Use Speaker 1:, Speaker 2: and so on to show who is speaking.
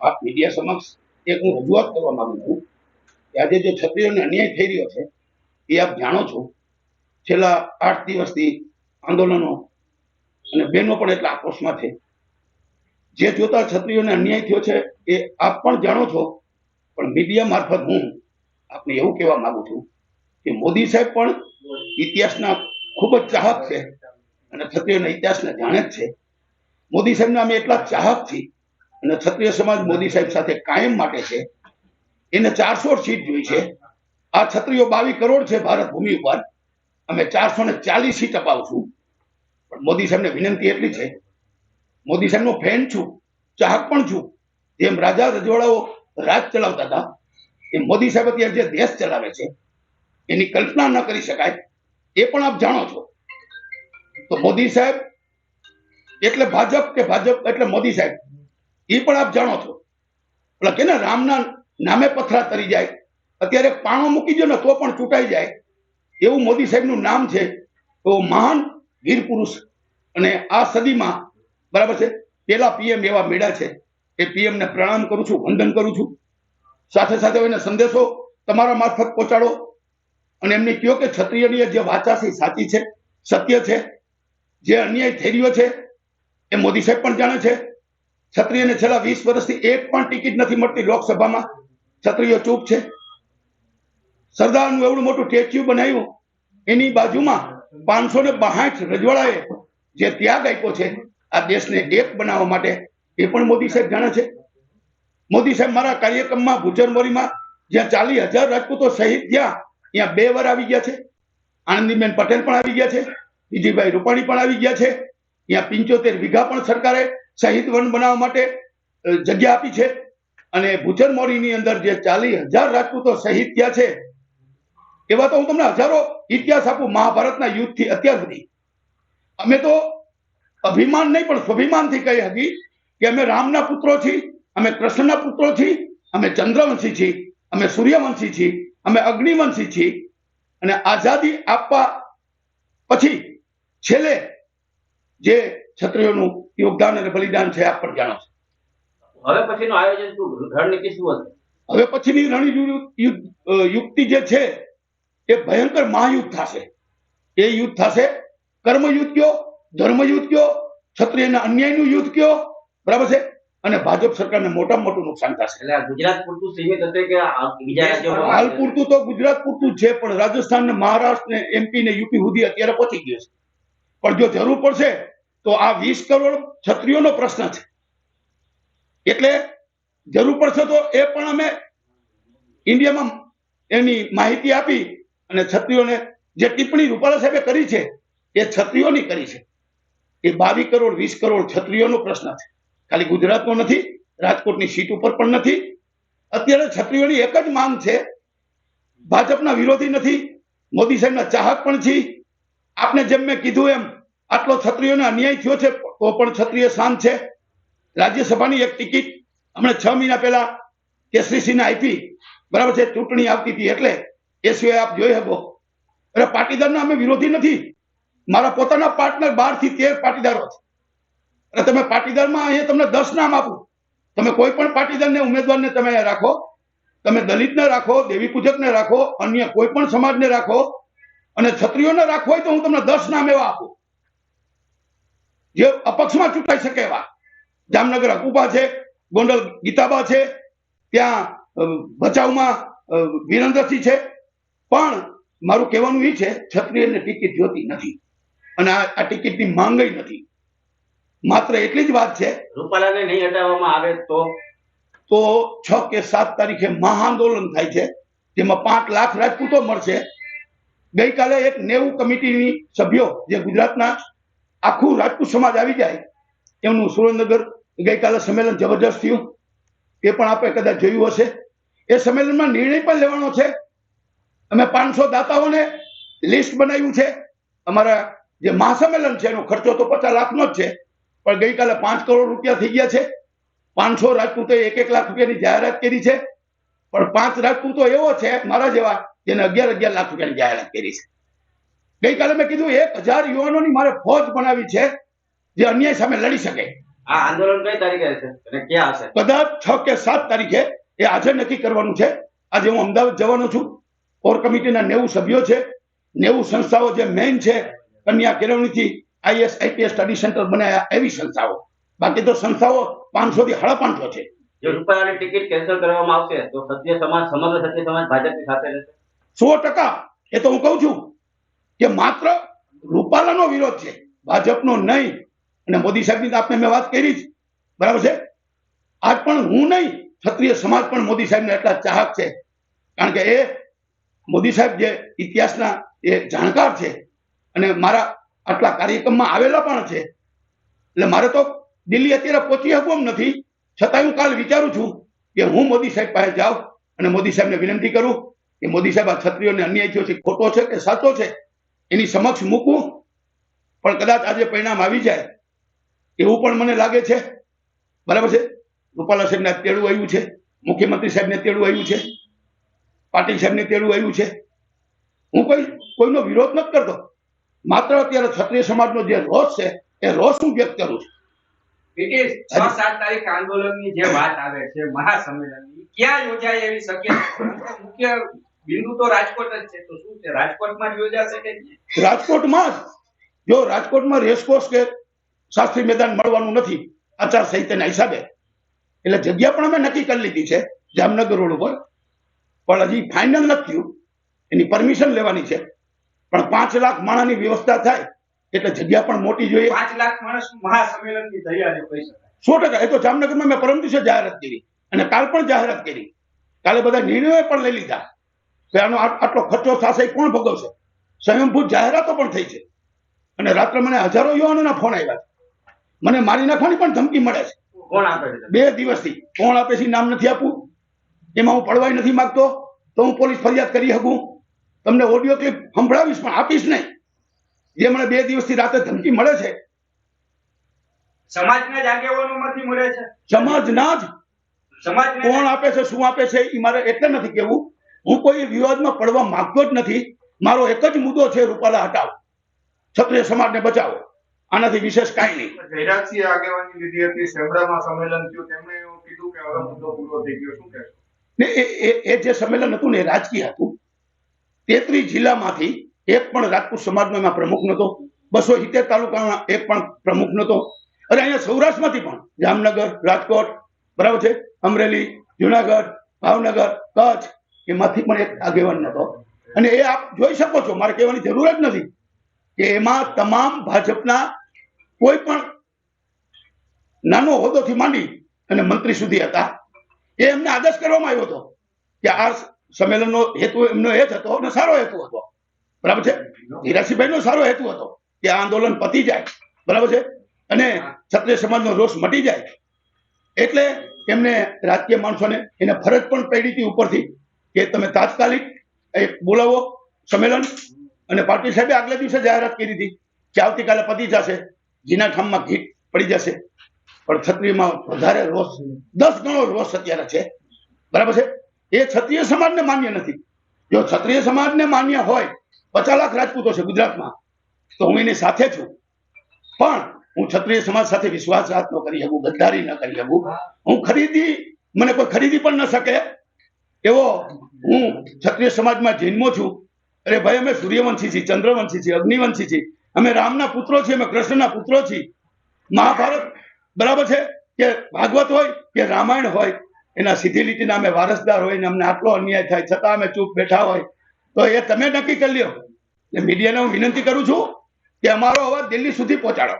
Speaker 1: આપ મીડિયા સમક્ષ એક હું રજૂઆત કરવા માંગુ છું કે આજે જે છત્રીઓને અન્યાય થઈ રહ્યો છે, એ આપ જાણો છો. છેલ્લા આઠ દિવસથી આંદોલનો અને બહેનો પણ એટલા આક્રોશમાં છે. જે જોતા છત્રીઓને અન્યાય થયો છે, એ આપ પણ જાણો છો. પણ મીડિયા મારફત હું આપને એવું કહેવા માંગુ છું કે મોદી સાહેબ પણ ઇતિહાસના ખૂબ જ ચાહક છે અને છત્રીઓના ઇતિહાસને જાણે જ છે. મોદી સાહેબના અમે એટલા ચાહક છીએ અને ક્ષત્રિય સમાજ મોદી સાહેબ સાથે કાયમ માટે છે. એને ચારસો સીટ જોઈ છે. આ ક્ષત્રિયો બાવીસ કરોડ છે ભારત ભૂમિ ઉપર. અમે ચારસો ને ચાલીસ સીટ અપાવશું. પણ મોદી સાહેબને વિનંતી એટલી છે. મોદી સાહેબનો ફેન છું. ચાહક પણ છું. જેમ રાજા રજવાડાઓ રાજ ચલાવતા હતા એ મોદી સાહેબ અત્યારે જે દેશ ચલાવે છે, એની કલ્પના ન કરી શકાય. એ પણ આપ જાણો છો. તો મોદી સાહેબ એટલે ભાજપ કે ભાજપ એટલે મોદી સાહેબ? એ પણ આપ જાણો છો. એટલે કે ને રામના નામે પથરા તરી જાય, અત્યારે પાણો મૂકી દો ને તો પણ ચૂંટાઈ જાય. એવું મોદી સાહેબનું નામ છે. તો મહાન વીર પુરુષ. અને આ સદીમાં, બરાબર છે, પેલા પીએમ એવા મેળા છે. એ પીએમ ને પ્રણામ કરું છું, વંદન કરું છું. સાથે સાથે એને સંદેશો તમારા મારફત પહોંચાડો. અને એમને કહો કે ક્ષત્રિયની જે વાચા છે સાચી છે, સત્ય છે, જે અન્યાય થઈ રહ્યો છે, એ મોદી સાહેબ પણ જાણે છે. ક્ષત્રિયને છેલ્લા વીસ વર્ષથી એક પણ ટિકિટ નથી મળતી લોકસભામાં. ક્ષત્રિયો ચૂપ છે. સરદારનું એવડું મોટું સ્ટેચ્યુ બનાવ્યું. એની બાજુમાં પાંચસો ને બાસઠ રજવાડાએ જે ત્યાગ આપ્યો છે, આ દેશને એક બનાવવા માટે, એ પણ મોદી સાહેબ જાણે છે. મોદી સાહેબ મારા કાર્યક્રમમાં ભૂચરમોરીમાં જ્યાં ચાલીસ હજાર રાજપૂતો શહીદ થયા, ત્યાં બે વાર આવી ગયા છે. આનંદીબેન પટેલ પણ આવી ગયા છે. વિજયભાઈ રૂપાણી પણ આવી ગયા છે. ત્યાં પિંચોતેર વીઘા પણ સરકારે શહીદ વન બનાવવા માટે જગ્યા આપી છે. અને ભૂચરમોરીની અંદર જે ચાલીસ હજાર રાજપૂતો શહીદ થયા છે, એવા તો હું તમને હજારો ઇતિહાસ આપું મહાભારતના યુદ્ધથી અત્યાર સુધી. અમે તો અભિમાન નહીં, પણ સ્વાભિમાનથી કહી હતી કે અમે રામના પુત્રો છીએ, અમે કૃષ્ણના પુત્રો છીએ, અમે ચંદ્રવંશી છીએ, અમે સૂર્યવંશી છીએ, અમે અગ્નિવંશી છીએ. અને આઝાદી આપવા પછી છેલ્લે જે ક્ષત્રિયોનું યોગદાન અને બલિદાન છે આપ પણ જાણો છો.
Speaker 2: હવે પછીનું આયોજન શું? રણનીતિ શું
Speaker 1: હવે પછીની રણયુદ્ધ યુક્તિ જે છે એ ભયંકર મહાયુદ્ધ થશે. એ યુદ્ધ થશે કર્મયુદ્ધ કયો ધર્મયુદ્ધ કયો ક્ષત્રિયના અન્યાયનું યુદ્ધ કયો બરાબર છે? અને ભાજપ સરકારને મોટા મોટું નુકસાન થશે.
Speaker 2: એટલે ગુજરાત પૂરતું સીમિત હશે કે બીજા રાજ્યોમાં
Speaker 1: હાલ પૂરતું તો ગુજરાત પૂરતું છે પણ રાજસ્થાન ને મહારાષ્ટ્ર ને એમપી ને યુપી સુધી અત્યારે પહોંચી ગયો છે. પણ જો જરૂર પડશે તો આ વીસ કરોડ છત્રીઓનો પ્રશ્ન છે. એટલે જરૂર પડશે તો એ પણ અમે ઇન્ડિયામાં એની માહિતી આપી અને છત્રીઓને જે ટિપ્પણી રૂપાલા સાહેબે કરી છે, એ છત્રીઓની કરી છે. એ બાવીસ કરોડ, વીસ કરોડ છત્રીઓનો પ્રશ્ન છે. ખાલી ગુજરાતનો નથી, રાજકોટની સીટ ઉપર પણ નથી. અત્યારે છત્રીઓની એક જ માંગ છે, ભાજપના વિરોધી નથી, મોદી સાહેબના ચાહક પણ છે. આપને જેમ મેં કીધું એમ આટલો છત્રીઓને અન્યાય થયો છે, તો પણ છત્રીય શાંત છે. રાજ્યસભાની એક ટિકિટ હમણાં છ મહિના પહેલા કેસરીસિંહને આપી. બરાબર છે, ચૂંટણી આવતી હતી એટલે એ સિવાય આપ જોઈ શકો એટલે પાટીદારના અમે વિરોધી નથી. મારા પોતાના પાર્ટનર બારથી તેર પાટીદારો છે. અને તમે પાટીદારમાં અહીંયા તમને દસ નામ આપું. તમે કોઈ પણ પાટીદારને, ઉમેદવારને તમે રાખો. તમે દલિતને રાખો, દેવી પૂજકને રાખો, અન્ય કોઈ પણ સમાજને રાખો અને છત્રીઓને રાખો હોય તો હું તમને દસ નામ એવા આપું. જે અપક્ષમાં ચૂંટાઈ શકે એવા. જામનગર હકુબા છે ગોંડલ ગીતાબા છે ત્યાં ભચાઉમાં વિરેન્દ્રસિંહ છે. પણ મારું કહેવાનું એ છે ક્ષત્રિયને ટિકિટ જોતી નથી. અને આ ટિકિટની માંગ નથી. માત્ર એટલી જ વાત છે.
Speaker 2: રૂપાલાને નહીં હટાવવામાં આવે તો?
Speaker 1: તો છ કે સાત તારીખે મહાઆંદોલન થાય છે જેમાં પાંચ લાખ રાજપૂતો મળશે. ગઈકાલે એક નેવું કમિટીની સભ્યો જે ગુજરાતના આખું રાજપૂત સમાજ આવી જાય. એમનું સુરેન્દ્રનગર ગઈકાલે સંમેલન જબરજસ્ત થયું. એ પણ આપણે કદાચ જોયું હશે. એ સંમેલનમાં નિર્ણય પણ લેવાનો છે. અમે પાંચસો દાતાઓને લિસ્ટ બનાવ્યું છે. અમારા જે મહાસંમેલન છે, એનો ખર્ચો તો પચાસ લાખનો જ છે. પણ ગઈકાલે પાંચ કરોડ રૂપિયા થઈ ગયા છે. પાંચસો રાજપૂતો એક એક લાખ રૂપિયાની જાહેરાત કરી છે. પણ પાંચ રાજપૂતો એવો છે મારા જેવા, જેને અગિયાર અગિયાર લાખ રૂપિયાની જાહેરાત કરી છે. ગઈકાલે મેં કીધું એક હજાર યુવાનોની મારે ફોજ બનાવી છે જે અન્યાય સામે લડી શકે.
Speaker 2: આ આંદોલન કઈ તારીખે છે અને ક્યાં હશે
Speaker 1: કદાચ છ કે સાત તારીખે એ આજે નક્કી કરવાનું છે. આજે હું અમદાવાદ જવાનો છું. કોર કમિટીના નેવું સભ્યો છે. નેવું સંસ્થાઓ જે મેઇન છે કન્યા કેળવણીથી આઈએસ આઈપીએસ સ્ટડી સેન્ટર બનાવ્યા એવી સંસ્થાઓ. બાકી તો સંસ્થાઓ પાંચસો થી સાડા પાંચસો છે.
Speaker 2: જો રૂપાલાની ટિકિટ કેન્સલ કરવામાં આવશે તો સત્ય સમાજ સમગ્ર સત્ય સમાજ ભાજપની સાથે રહેશે.
Speaker 1: સો ટકા. એ તો હું કહું છું. કે માત્ર રૂપાલાનો વિરોધ છે. ભાજપનો નહીં. અને મોદી સાહેબની આપને મેં વાત કરી જ. બરાબર છે? આજ પણ હું નહીં, ક્ષત્રિય સમાજ પણ મોદી સાહેબને એટલા ચાહક છે. કારણ કે એ મોદી સાહેબ જે ઇતિહાસના એ જાણકાર છે અને મારા આટલા કાર્યક્રમમાં આવેલા પણ છે. એટલે મારે તો દિલ્હી અત્યારે પહોંચી શકું નથી. છતાં હું કાલ વિચારું છું કે હું મોદી સાહેબ પાસે જાઉં અને મોદી સાહેબને વિનંતી કરું કે મોદી સાહેબ આ ક્ષત્રિયોને અન્યાય થયો છે, ખોટો છે કે સાચો છે? એની સમક્ષ મૂકવું પણ કદાચ આજે પરિણામ આવી જાય એવું પણ મને લાગે છે. બરાબર છે? રૂપાલા સાહેબને તેડું આવ્યું છે. મુખ્યમંત્રી સાહેબને તેડું આવ્યું છે. પાટીલ સાહેબને તેડું આવ્યું છે. હું કોઈ કોઈનો વિરોધ નથી કરતો. માત્ર અત્યારે ક્ષત્રિય સમાજનો જે રોષ છે એ રોષ હું વ્યક્ત કરું છું.
Speaker 3: આંદોલનની જે વાત આવે છે મહાસંમેલનની ક્યાં યોજાય એવી શક્યતા? મુખ્ય બિંદુ તો રાજકોટ જ છે. તો શું છે? રાજકોટમાં જ યોજાશે કે
Speaker 1: રાજકોટમાં જ. જો રાજકોટમાં રેસકોર્સ કે શાસ્ત્રી મેદાન મળવાનું નથી આચાર સંહિતાના હિસાબે એટલે જગ્યા પણ અમે નક્કી કરી લીધી છે જામનગર રોડ ઉપર. પણ હજી ફાઇનલ નથી થયું. એની પરમિશન લેવાની છે. પણ પાંચ લાખ માણાની વ્યવસ્થા થાય એટલે જગ્યા પણ મોટી જોઈએ.
Speaker 3: પાંચ લાખ માણસ મહાસંમેલનની તૈયારી કહી શકાય.
Speaker 1: સો ટકા. એ તો જામનગરમાં મેં પરમ દિવસે જાહેરાત કરી. અને કાલ પણ જાહેરાત કરી. કાલે બધા નિર્ણયો પણ લઈ લીધા. કે આનો આટલો ખર્ચો થશે કોણ ભોગવશે? સ્વયંભૂત જાહેરાતો પણ થઈ છે. અને રાત્રે મને હજારો યુવાનોના ફોન આવ્યા છે. મને મારી નાખવાની પણ ધમકી મળે છે.
Speaker 2: કોણ આપે છે
Speaker 1: બે દિવસથી. કોણ આપે છે નામ નથી આપવું? એમાં હું પડવાય નથી માંગતો. તો હું પોલીસ ફરિયાદ કરી શકું? તમને ઓડિયો ક્લિપ સંભળાવીશ પણ આપીશ નહીં. જે મને બે દિવસથી રાતે ધમકી મળે છે.
Speaker 3: સમાજના જ આગેવાનોમાંથી મળે છે?
Speaker 1: સમાજના જ.
Speaker 3: સમાજ
Speaker 1: કોણ આપે છે શું આપે છે એ મારે એટલે નથી કેવું હું કોઈ વિવાદમાં પડવા માંગતો જ નથી. મારો એક જ મુદ્દો છે રૂપાલા હટાવો. ક્ષત્રિય સમાજને બચાવો. આનાથી વિશેષ કાંઈ નહીં.
Speaker 4: જયરાજસિંહ આગેવાની લીધી હતી સેમરામાં સંમેલન થયું. તેમણે એવું કીધું કે હવે મુદ્દો પૂરો થઈ ગયો. શું કહેશો?
Speaker 1: ને એ એ- જે સંમેલન હતું ને રાજકીય હતું. તેત્રીસ જિલ્લામાંથી એક પણ રાજપૂત સમાજનો એમાં પ્રમુખ નહોતો. બસો સિત્તેર તાલુકાના એક પણ પ્રમુખ નહોતો. અરે અહીંયા સૌરાષ્ટ્રમાંથી પણ જામનગર રાજકોટ બરાબર છે? અમરેલી જુનાગઢ ભાવનગર કચ્છ એમાંથી પણ એક આગેવાન નહોતો. અને એ આપ જોઈ શકો છો, મારે કહેવાની જરૂર જ નથી કે એમાં તમામ ભાજપના કોઈ પણ નાનો હોદ્દોથી માંડી અને મંત્રી સુધી હતા. એ એમને આદેશ કરવામાં આવ્યો હતો કે આ સંમેલનનો હેતુ એમનો એ જ હતો અને સારો હેતુ હતો. બરાબર છે? ધીરાસીભાઈનો સારો હેતુ હતો કે આંદોલન પતી જાય. બરાબર છે? અને ક્ષત્રિય સમાજનો રોષ મટી જાય. એટલે એમને રાજકીય માણસોને એને ફરજ પણ પડી હતી ઉપરથી કે તમે તાત્કાલિક બોલાવો સંમેલન. અને પાટીલ સાહેબે આગલા દિવસે જાહેરાત કરી હતી કે આવતીકાલે પતી જશે. જીના ઠામમાં ઘીટ પડી જશે. પણ ક્ષત્રિયમાં વધારે રોષ, દસ ગણો રોષ અત્યારે છે. બરાબર છે? એ ક્ષત્રિય સમાજને માન્ય નથી. જો ક્ષત્રિય સમાજને માન્ય હોય પચાસ લાખ રાજપૂતો છે ગુજરાતમાં, તો હું એની સાથે છું. પણ હું ક્ષત્રિય સમાજ સાથે વિશ્વાસઘાત ન કરી શકું, ગદ્દારી ન કરી શકું. હું ખરીદી, મને કોઈ ખરીદી પણ ન શકે. એવો હું ક્ષત્રિય સમાજમાં જન્મો છું. અરે ભાઈ, અમે સૂર્યવંશી છીએ, ચંદ્રવંશી છીએ, અગ્નિવંશી છીએ. અમે રામના પુત્રો છીએ, અમે કૃષ્ણના પુત્રો છીએ. મહાભારત બરાબર છે કે ભાગવત હોય કે રામાયણ હોય? એના સીધી લીટીના અમે વારસદાર હોય ને અમને આટલો અન્યાય થાય, છતાં અમે ચૂપ બેઠા હોય. તો એ તમે નક્કી કરી લ્યો. મીડિયાને હું વિનંતી કરું છું કે અમારો અવાજ દિલ્હી સુધી પહોંચાડો.